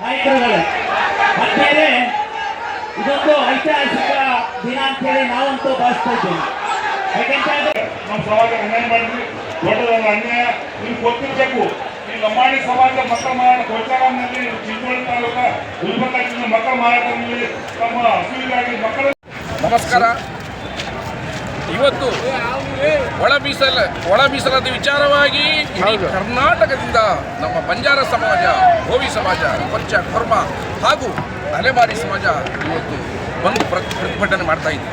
ನಾಯಕರುಗಳೇ ಮತ್ತೆ ಇದೊಂದು ಐತಿಹಾಸಿಕ ದಿನ ಅಂತೇಳಿ ನಾವಂತೂ ಭಾವಿಸ್ತಾ ಇದ್ದೀವಿ. ಯಾಕೆಂತಂದ್ರೆ ನಮ್ಮ ಸಮಾಜ ಅನ್ಯಾಯ ಮಾಡಿದ್ವಿ ದೊಡ್ಡದಾದ ಅನ್ಯಾಯ. ನೀವು ಗೊತ್ತಿರಬೇಕು. ಈ ಲಂಬಾಣಿ ಸಮಾಜ ಮತ ಮಾರಾಟ ಗೋಚಾರಾಮ್ನಲ್ಲಿ ಚಿಂಚೋಳಿ ತಾಲೂಕ ಗುಲ್ಬರ್ಗ ಜಿಲ್ಲೆ ಮತ ಮಾರಾಟದಲ್ಲಿ ತಮ್ಮ ಹಸಿಗಾಗಿ ಮಕ್ಕಳ ನಮಸ್ಕಾರ. ಇವತ್ತು ಒಳ ಮೀಸಲ ಒಳ ಮೀಸಲಾತಿ ವಿಚಾರವಾಗಿ ಕರ್ನಾಟಕದಿಂದ ನಮ್ಮ ಬಂಜಾರ ಸಮಾಜ ಗೋವಿ ಸಮಾಜ ಪಂಚ ಕೊರ್ಮ ಹಾಗೂ ತಲೆಮಾರಿ ಸಮಾಜ ಇವತ್ತು ಬಂದು ಪ್ರ ಪ್ರತಿಭಟನೆ ಮಾಡ್ತಾ ಇದೆ.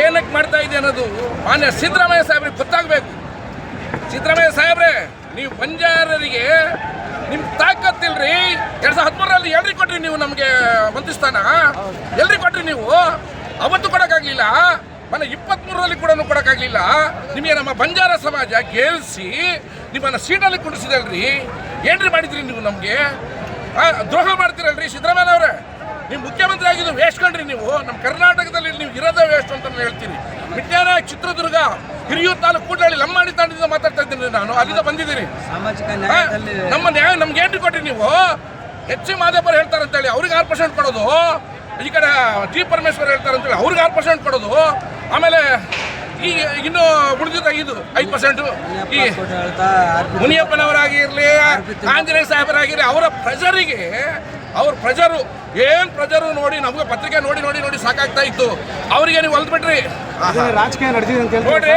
ಏನಕ್ಕೆ ಮಾಡ್ತಾ ಇದೆ ಅನ್ನೋದು ಮಾನ್ಯ ಸಿದ್ದರಾಮಯ್ಯ ಸಾಹೇಬ್ರಿಗೆ ಗೊತ್ತಾಗಬೇಕು. ಸಿದ್ದರಾಮಯ್ಯ ಸಾಹೇಬ್ರೆ ನೀವು ಬಂಜಾರರಿಗೆ ನಿಮ್ಮ ತಾಕತ್ತಿಲ್ರಿ. ಎರಡ್ ಸಾವಿರದ ಹದಿಮೂರರಲ್ಲಿ ಎಲ್ರಿ ಕೊಟ್ರಿ ನೀವು ನಮಗೆ ಮಂತ್ರಿ ಸ್ಥಾನ ಎಲ್ರಿ ಕೊಟ್ರಿ ನೀವು? ಅವತ್ತು ಕೊಡೋಕ್ಕಾಗಲಿಲ್ಲ? ಮೊನ್ನೆ ಇಪ್ಪತ್ತ್ಮೂರರಲ್ಲಿ ಕೂಡ ಕೊಡೋಕ್ಕಾಗಲಿಲ್ಲ ನಿಮಗೆ ನಮ್ಮ ಬಂಜಾರ ಸಮಾಜ ಗೆಲ್ಸಿ ನಿಮ್ಮನ್ನು ಸೀಟಲ್ಲಿ ಕುಡಿಸಿದಲ್ರಿ ಏನ್ರಿ ಮಾಡಿದ್ರಿ ನೀವು ನಮಗೆ? ದ್ರೋಹ ಮಾಡ್ತೀರಲ್ರಿ ಸಿದ್ದರಾಮಯ್ಯ ಅವರೇ? ನೀವು ಮುಖ್ಯಮಂತ್ರಿ ಆಗಿದ್ದು ವೇಸ್ಟ್ ಕಂಡ್ರಿ ನೀವು. ನಮ್ಮ ಕರ್ನಾಟಕದಲ್ಲಿ ನೀವು ಇರೋದೇ ವೇಸ್ಟ್ ಅಂತ ಹೇಳ್ತೀರಿ ವಿಜ್ಞಾನ ಚಿತ್ರದುರ್ಗ ಹಿರಿಯೂರು ತಾಲೂಕು ಕೂಡಲೇ ಲಮ್ಮಾಡಿ ತಾಂಡಿಂದ ಮಾತಾಡ್ತಾ ಇದ್ದೀನಿ ನಾನು. ಅಲ್ಲಿಂದ ಬಂದಿದ್ದೀನಿ ನಮ್ಮ ನ್ಯಾಯ ನಮ್ಗೆ ಏನ್ರಿ ಕೊಟ್ರಿ ನೀವು? ಹೆಚ್ಚು ಮಾದೇಪರ್ ಹೇಳ್ತಾರೆ ಅಂತೇಳಿ. ಅವ್ರಿಗೆ ಆರು ಪರ್ಸೆಂಟ್ ಕೊಡೋದು. ಈ ಕಡೆ ಜಿ ಪರಮೇಶ್ವರ್ ಹೇಳ್ತಾರೆ ಅಂತೇಳಿ. ಅವ್ರಿಗೆ ಆರು ಪರ್ಸೆಂಟ್ ಕೊಡೋದು. ಆಮೇಲೆ ಈ ಇನ್ನು ಉಳಿದಿದ್ದ ಐದು ಐದು ಪರ್ಸೆಂಟ್ ಈ ಮುನಿಯಪ್ಪನವರಾಗಿರ್ಲಿ ಆಂಜನೇಯ ಸಾಹೇಬರಾಗಿರ್ಲಿ ಅವರ ಪ್ರಜರಿಗೆ ಅವ್ರ ಪ್ರಜರು ಏನ್ ಪ್ರಜರು ನೋಡಿ ನಮಗೆ ಪತ್ರಿಕೆ ನೋಡಿ ನೋಡಿ ನೋಡಿ ಸಾಕಾಗ್ತಾ ಇತ್ತು. ಅವರಿಗೆ ನೀವು ಹೊಲ್ದು ಬಿಟ್ರಿ ರಾಜಕೀಯ ನಡೆದಿದೆ ಅಂತ ನೋಡ್ರಿ.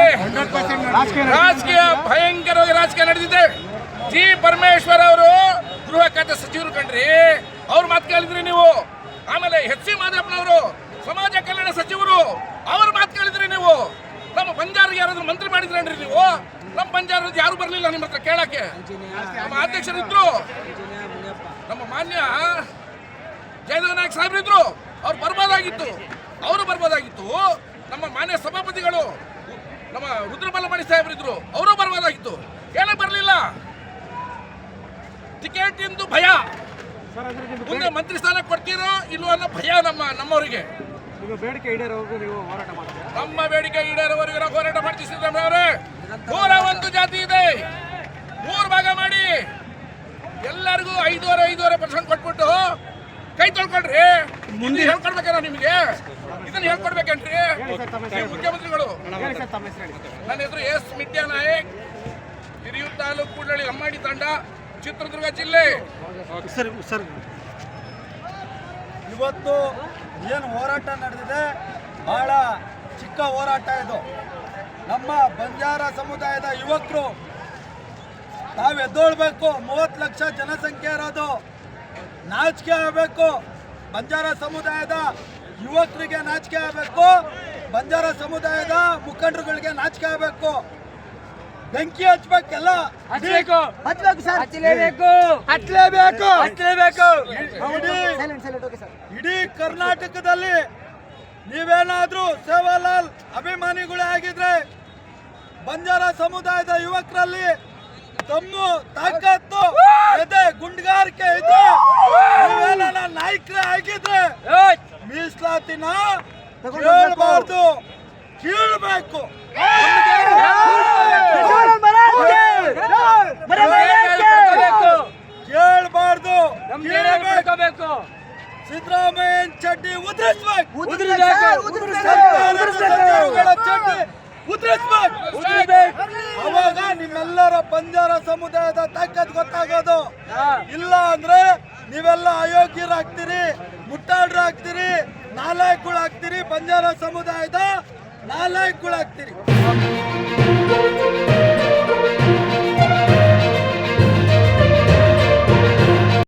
ರಾಜಕೀಯ ರಾಜಕೀಯ ಭಯಂಕರವಾಗಿ ರಾಜಕೀಯ ನಡೆದಿದೆ. ಜಿ. ಪರಮೇಶ್ವರ್ ಅವರು ಗೃಹ ಖಾತೆ ಸಚಿವರು ಕಂಡ್ರಿ. ಅವ್ರ ಮಾತು ಕೇಳಿದ್ರಿ ನೀವು. ಆಮೇಲೆ ಹೆಚ್ ಸಿ ಮಾದೇವನವರು ಸಮಾಜ ಕಲ್ಯಾಣ ಸಚಿವರು, ಅವ್ರ ಮಾತು ಕೇಳಿದ್ರಿ ನೀವು? ನಮ್ಮ ಬಂಜಾರಿಗೆ ಯಾರಾದ್ರೂ ಮಂತ್ರಿ ಮಾಡಿದ್ರೇನ್ರಿ ನೀವು? ನಮ್ಮ ಬಂಜಾರದ ಯಾರು ಬರಲಿಲ್ಲ ನಿಮ್ಮ ಹತ್ರ ಕೇಳಕ್ಕೆ? ನಮ್ಮ ಅಧ್ಯಕ್ಷರಿದ್ರು. ನಮ್ಮ ಮಾನ್ಯ ಜಯದೇವ ನಾಯಕ್ ಸಾಹೇಬ್ರಿದ್ರು. ಅವ್ರು ಬರ್ಬೋದಾಗಿತ್ತು. ಅವರು ಬರ್ಬೋದಾಗಿತ್ತು. ನಮ್ಮ ಮಾನ್ಯ ಸಭಾಪತಿಗಳು, ನಮ್ಮ ರುದ್ರಮಲ್ಲಮಣಿ ಸಾಹೇಬ್ರಿದ್ರು, ಅವರು ಬರ್ಬೋದಾಗಿತ್ತು. ಏನಕ್ಕೆ ಬರಲಿಲ್ಲ. ಟಿಕೆಟ್ ಎಂದು ಭಯ. ಮುಂದೆ ಮಂತ್ರಿ ಸ್ಥಾನ ಕೊಡ್ತೀರೋ ಇಲ್ವೋ ಅನ್ನೋ ಭಯ ನಮ್ಮ, ನಮ್ಮವರಿಗೆ. ನಿಮ್ಮ ಬೇಡಿಕೆ ಈಡೇರೋವರೆಗೂ ನೀವು ಹೋರಾಟ ಮಾಡ್ತೀರಾ? ನಮ್ಮ ಬೇಡಿಕೆ ಈಡೇರುವವರೆಗೂ ನಾವು ಹೋರಾಟ ಮಾಡ್ತೀವಿ ಸಿದ್ದರಾಮಯ್ಯ ಅವರೇ. ನೂರ ಒಂದು ಜಾತಿ ಇದೆ. ಮೂರು ಭಾಗ ಮಾಡಿ. ಎಲ್ಲರಿಗೂ ಐದೂವರೆ ಐದೂವರೆ ಪರ್ಸೆಂಟ್ ಕೊಟ್ಬಿಟ್ಟು ಕೈ ತೊಳ್ಕೊಳ್ರಿ. ಮುಂದೆ ಹೇಳ್ಕೊಡ್ಬೇಕೇನೋ ನಿಮಗೆ? ಇದನ್ನ ಹೇಳ್ಕೊಡ್ಬೇಕೇನ್ರಿ? ಮುಖ್ಯಮಂತ್ರಿಗಳು. ನನ್ನ ಹೆಸರು ಎಸ್ ಮಿಥ್ಯಾ ನಾಯಕ್. ಹಿರಿಯೂರು ತಾಲೂಕು ಕೂಡಲಳ್ಳಿ ಅಮ್ಮಾಡಿ ತಂಡ ಚಿತ್ರದುರ್ಗ ಜಿಲ್ಲೆ. Sir sir. ಇವತ್ತು ಏನು ಹೋರಾಟ ನಡೆದಿದೆ? ಬಹಳ ಚಿಕ್ಕ ಹೋರಾಟ ಇದು. ನಮ್ಮ ಬಂಜಾರ ಸಮುದಾಯದ ಯುವಕರು ನಾವು ಎದ್ದೋಳ್ಬೇಕು, ಮೂವತ್ತು ಲಕ್ಷ ಜನಸಂಖ್ಯೆ ಇರೋದು, ನಾಚಿಕೆ ಆಗಬೇಕು. ಬಂಜಾರ ಸಮುದಾಯದ ಯುವಕರಿಗೆ ನಾಚಿಕೆ ಆಗಬೇಕು, ಬಂಜಾರ ಸಮುದಾಯದ ಮುಖಂಡರುಗಳಿಗೆ ನಾಚಿಕೆ ಆಗಬೇಕು. ಬೆಂಕಿ ಹಚ್ಬೇಕೆಲ್ಲ? ಹಚ್ಬೇಕು. ಸರ್. ಹಚ್ಚಲೇಬೇಕು ಹಚ್ಚಲೇಬೇಕು ಹಚ್ಚಲೇಬೇಕು ಸೈಲೆಂಟ್ ಸೈಲೆಂಟ್ ಓಕೆ ಸರ್ ಇಡೀ ಕರ್ನಾಟಕದಲ್ಲಿ ನೀವೇನಾದ್ರೂ ಸೇವಾಲಾಲ್ ಅಭಿಮಾನಿಗಳೇ ಆಗಿದ್ರೆ ಬಂಜಾರ ಸಮುದಾಯದ ಯುವಕರಲ್ಲಿ ತಮ್ಮ ತಾಕತ್ತು ಎದೆ ಗುಂಡ್ಗಾರಿಕೆ ಇದ್ರೆ ನೀವೇನ ನಾಯಕರೇ ಆಗಿದ್ರೆ ಮೀಸಲಾತಿನ ಕೇಳಬಾರ್ದು ಕೀಳ್ಬೇಕು. ಕೇಳಬಾರ್ದು. ಕೀಳ್ಬೇಕು. ಸಿದ್ದರಾಮಯ್ಯನ್ ಚಡ್ಡಿ ಉದ್ರಿಸ್ಬೇಕು. ಚಡ್ಡಿ ಉದ್ರಿಸ್ಬೇಕು. ಅವಾಗ ನಿಮ್ಮೆಲ್ಲರ ಬಂಜಾರ ಸಮುದಾಯದ ತಾಕತ್ ಗೊತ್ತಾಗೋದು. ಇಲ್ಲ ಅಂದ್ರೆ ನೀವೆಲ್ಲ ಅಯೋಗ್ಯರಾಗ್ತೀರಿ ಮುಟ್ಟಾಡ್ರಾಗ್ತೀರಿ ನಾಲಾಯಕ್ಗಳಾಗ್ತೀರಿ ಬಂಜಾರ ಸಮುದಾಯದ ನಾಲ್ಕು ಗುಳಾಗ್ತೀರಿ